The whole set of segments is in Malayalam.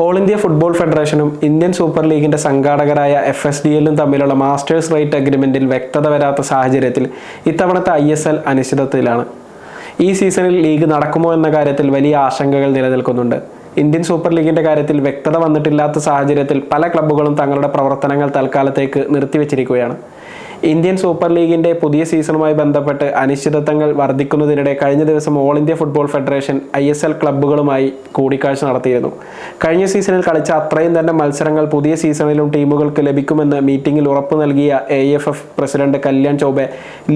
ഓൾ ഇന്ത്യ ഫുട്ബോൾ ഫെഡറേഷനും ഇന്ത്യൻ സൂപ്പർ ലീഗിന്റെ സംഘാടകരായ എഫ് എസ് ഡി എല്ലും തമ്മിലുള്ള മാസ്റ്റേഴ്സ് റൈറ്റ് അഗ്രിമെന്റിൽ വ്യക്തത വരാത്ത സാഹചര്യത്തിൽ ഇത്തവണത്തെ ഐ എസ് എൽ അനിശ്ചിതത്വത്തിലാണ്. ഈ സീസണിൽ ലീഗ് നടക്കുമോ എന്ന കാര്യത്തിൽ വലിയ ആശങ്കകൾ നിലനിൽക്കുന്നുണ്ട്. ഇന്ത്യൻ സൂപ്പർ ലീഗിന്റെ കാര്യത്തിൽ വ്യക്തത വന്നിട്ടില്ലാത്ത സാഹചര്യത്തിൽ പല ക്ലബ്ബുകളും തങ്ങളുടെ പ്രവർത്തനങ്ങൾ തൽക്കാലത്തേക്ക് നിർത്തിവെച്ചിരിക്കുകയാണ്. ഇന്ത്യൻ സൂപ്പർ ലീഗിന്റെ പുതിയ സീസണുമായി ബന്ധപ്പെട്ട് അനിശ്ചിതത്വങ്ങൾ വർദ്ധിക്കുന്നതിനിടെ കഴിഞ്ഞ ദിവസം all India football federation I S L ക്ലബ്ബുകളുമായി കൂടിക്കാഴ്ച നടത്തിയിരുന്നു. കഴിഞ്ഞ സീസണിൽ കളിച്ച അത്രയും തന്നെ മത്സരങ്ങൾ പുതിയ സീസണിലും ടീമുകൾക്ക് ലഭിക്കുമെന്ന് മീറ്റിംഗിൽ ഉറപ്പ് നൽകിയ A F F president Kalyan Chaubey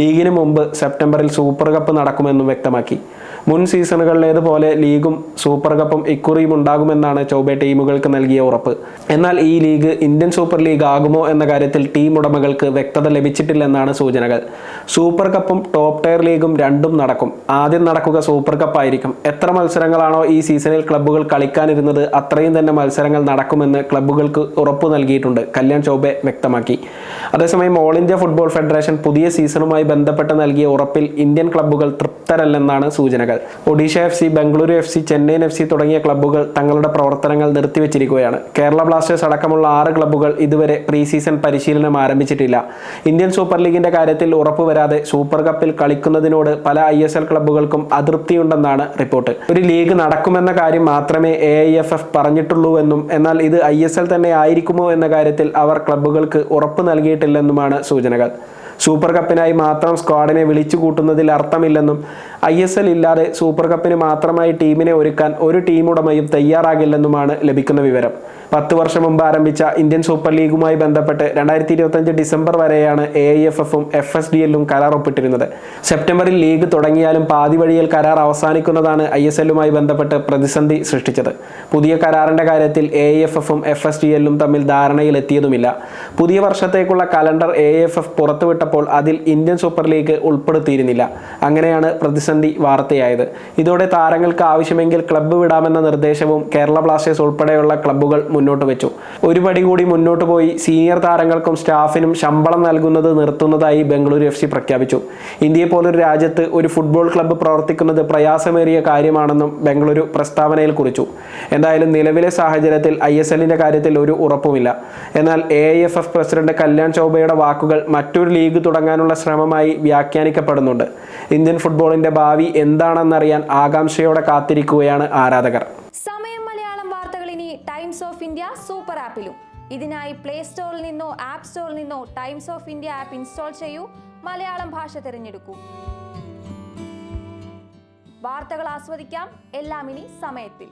ലീഗിന് മുമ്പ് സെപ്റ്റംബറിൽ സൂപ്പർ കപ്പ് നടക്കുമെന്നും വ്യക്തമാക്കി. മുൻ സീസണുകളിലേതുപോലെ ലീഗും സൂപ്പർ കപ്പും ഇക്കുറിയും ഉണ്ടാകുമെന്നാണ് ചൗബെ ടീമുകൾക്ക് നൽകിയ ഉറപ്പ്. എന്നാൽ ഈ ലീഗ് ഇന്ത്യൻ സൂപ്പർ ലീഗ് ആകുമോ എന്ന കാര്യത്തിൽ ടീം ഉടമകൾക്ക് വ്യക്തത ലഭിച്ചിട്ടില്ലെന്നാണ് സൂചനകൾ. സൂപ്പർ കപ്പും ടോപ്പ് ടയർ ലീഗും രണ്ടും നടക്കും. ആദ്യം നടക്കുക സൂപ്പർ കപ്പായിരിക്കും. എത്ര മത്സരങ്ങളാണോ ഈ സീസണിൽ ക്ലബ്ബുകൾ കളിക്കാനിരുന്നത് അത്രയും തന്നെ മത്സരങ്ങൾ നടക്കുമെന്ന് ക്ലബ്ബുകൾക്ക് ഉറപ്പ് നൽകിയിട്ടുണ്ട് കല്യാൺ ചൗബെ വ്യക്തമാക്കി. അതേസമയം ഓൾ ഇന്ത്യ ഫുട്ബോൾ ഫെഡറേഷൻ പുതിയ സീസണുമായി ബന്ധപ്പെട്ട് നൽകിയ ഉറപ്പിൽ ഇന്ത്യൻ ക്ലബ്ബുകൾ തൃപ്തരല്ലെന്നാണ് സൂചനകൾ. Odisha F C Bengaluru F C Chennaiyin F C തുടങ്ങിയ ക്ലബ്ബുകൾ തങ്ങളുടെ പ്രവർത്തനങ്ങൾ നിർത്തിവെച്ചിരിക്കുകയാണ്. കേരള ബ്ലാസ്റ്റേഴ്സ് അടക്കമുള്ള ആറ് ക്ലബ്ബുകൾ ഇതുവരെ പ്രീ സീസൺ പരിശീലനം ആരംഭിച്ചിട്ടില്ല. ഇന്ത്യൻ സൂപ്പർ ലീഗിന്റെ കാര്യത്തിൽ ഉറപ്പ് വരാതെ സൂപ്പർ കപ്പിൽ കളിക്കുന്നതിനോട് പല ഐ എസ് എൽ ക്ലബ്ബുകൾക്കും അതൃപ്തിയുണ്ടെന്നാണ് റിപ്പോർട്ട്. ഒരു ലീഗ് നടക്കുമെന്ന കാര്യം മാത്രമേ എ ഐ എഫ് എഫ് പറഞ്ഞിട്ടുള്ളൂവെന്നും എന്നാൽ ഇത് ഐ എസ് എൽ തന്നെ ആയിരിക്കുമോ എന്ന കാര്യത്തിൽ അവർ ക്ലബ്ബുകൾക്ക് ഉറപ്പ് നൽകിയിട്ടില്ലെന്നുമാണ് സൂചനകൾ. സൂപ്പർ കപ്പിനായി മാത്രം സ്ക്വാഡിനെ വിളിച്ചു കൂട്ടുന്നതിൽ അർത്ഥമില്ലെന്നും ഐ എസ് എൽ ഇല്ലാതെ സൂപ്പർ കപ്പിന് മാത്രമായി ടീമിനെ ഒരുക്കാൻ ഒരു ടീം ഉടമയും തയ്യാറാകില്ലെന്നുമാണ് ലഭിക്കുന്ന വിവരം. പത്ത് വർഷം മുമ്പ് ആരംഭിച്ച ഇന്ത്യൻ സൂപ്പർ ലീഗുമായി ബന്ധപ്പെട്ട് രണ്ടായിരത്തി ഇരുപത്തഞ്ച് ഡിസംബർ വരെയാണ് എ ഐ എഫ് എഫും എഫ് എസ് ഡി എല്ലും കരാർ ഒപ്പിട്ടിരുന്നത് സെപ്റ്റംബറിൽ ലീഗ് തുടങ്ങിയാലും പാതി വഴിയിൽ കരാർ അവസാനിക്കുന്നതാണ് ഐ എസ് എല്ലുമായി ബന്ധപ്പെട്ട് പ്രതിസന്ധി സൃഷ്ടിച്ചത്. പുതിയ കരാറിന്റെ കാര്യത്തിൽ എ ഐ എഫ് എഫും എഫ് എസ് ഡി എല്ലും തമ്മിൽ ധാരണയിലെത്തിയതുമില്ല. പുതിയ വർഷത്തേക്കുള്ള കലണ്ടർ എ എഫ് എഫ് പുറത്തുവിട്ടപ്പോൾ അതിൽ ഇന്ത്യൻ സൂപ്പർ ലീഗ് ഉൾപ്പെടുത്തിയിരുന്നില്ല. അങ്ങനെയാണ് പ്രതിസന്ധി വാർത്തയായത്. ഇതോടെ താരങ്ങൾക്ക് ആവശ്യമെങ്കിൽ ക്ലബ്ബ് വിടാമെന്ന നിർദ്ദേശവും കേരള ബ്ലാസ്റ്റേഴ്സ് ഉൾപ്പെടെയുള്ള ക്ലബ്ബുകൾ മുന്നോട്ട് വെച്ചു. ഒരു പടി കൂടി മുന്നോട്ട് പോയി സീനിയർ താരങ്ങൾക്കും സ്റ്റാഫിനും ശമ്പളം നൽകുന്നത് നിർത്തുന്നതായി ബംഗളൂരു എഫ് സി പ്രഖ്യാപിച്ചു. ഇന്ത്യയെ പോലൊരു രാജ്യത്ത് ഒരു ഫുട്ബോൾ ക്ലബ്ബ് പ്രവർത്തിക്കുന്നത് പ്രയാസമേറിയ കാര്യമാണെന്നും ബംഗളൂരു പ്രസ്താവനയിൽ കുറിച്ചു. എന്തായാലും നിലവിലെ സാഹചര്യത്തിൽ ഐ എസ് എല്ലിന്റെ കാര്യത്തിൽ ഒരു ഉറപ്പുമില്ല. എന്നാൽ A I F F president Kalyan ചൗബയുടെ വാക്കുകൾ മറ്റൊരു ലീഗ് തുടങ്ങാനുള്ള ശ്രമമായി വ്യാഖ്യാനിക്കപ്പെടുന്നുണ്ട്. ഇന്ത്യൻ ഫുട്ബോളിന്റെ ഭാവി എന്താണെന്നറിയാൻ ആകാംക്ഷയോടെ കാത്തിരിക്കുകയാണ് ആരാധകർ. സമയം മലയാളം വാർത്തകൾ ഇനി ടൈംസ് ഓഫ് ഇന്ത്യ സൂപ്പർ ആപ്പിലും. ഇതിനായി പ്ലേ സ്റ്റോറിൽ നിന്നോ ആപ്പ് സ്റ്റോറിൽ നിന്നോ Times of India app install ചെയ്യൂ. മലയാളം ഭാഷ തിരഞ്ഞെടുക്കൂ. വാർത്തകൾ ആസ്വദിക്കാം. എല്ലാം ഇനി സമയത്തിൽ.